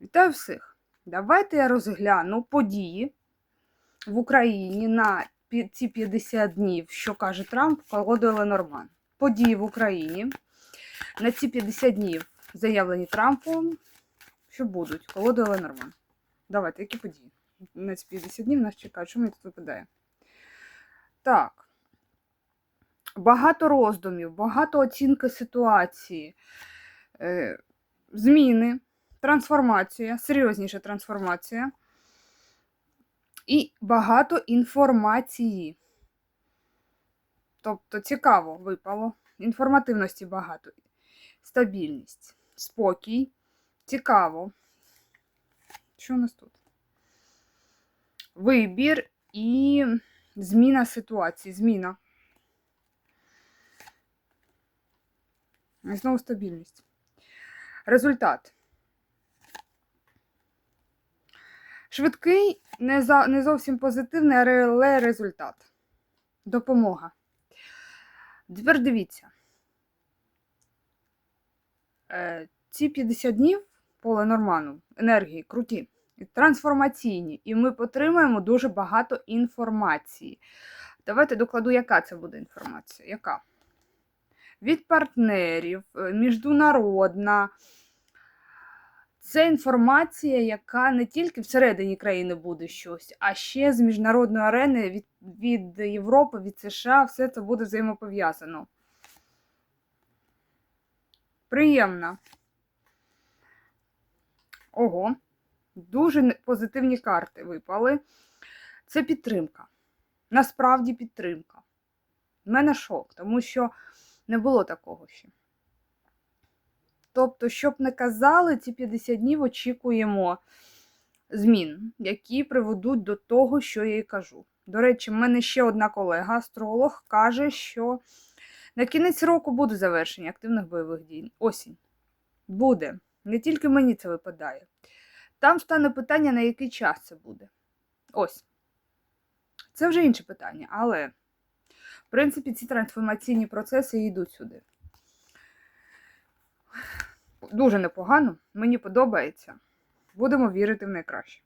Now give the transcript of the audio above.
Вітаю всіх! Давайте я розгляну події в Україні на ці 50 днів, що каже Трамп, колодою Ленорман. Події в Україні на ці 50 днів заявлені Трампом, що будуть колодою Ленорман. Давайте, які події? На ці 50 днів нас чекають. Що мені тут випадає? Так. Багато роздумів, багато оцінки ситуації, е, зміни трансформація, серйозніша трансформація і багато інформації. Тобто цікаво випало, інформативності багато, стабільність, спокій, цікаво. Що у нас тут? Вибір і зміна ситуації, зміна. І знову стабільність. Результат. Швидкий, не, за, не зовсім позитивний, але результат. Допомога. Тепер дивіться. Е, ці 50 днів по Ленорману енергії круті, трансформаційні, і ми отримаємо дуже багато інформації. Давайте докладу, яка це буде інформація. Яка? Від партнерів, е, міжнародна. Це інформація, яка не тільки всередині країни буде щось, а ще з міжнародної арени від, від Європи, від США, все це буде взаємопов'язано. Приємно. Ого, дуже позитивні карти випали. Це підтримка. Насправді підтримка. У мене шок, тому що не було такого ще. Тобто, щоб не казали, ці 50 днів очікуємо змін, які приведуть до того, що я і кажу. До речі, в мене ще одна колега, астролог, каже, що на кінець року буде завершення активних бойових дій. Осінь. Буде. Не тільки мені це випадає. Там стане питання, на який час це буде. Ось. Це вже інше питання, але, в принципі, ці трансформаційні процеси йдуть сюди. Дуже непогано, мені подобається. Будемо вірити в найкраще.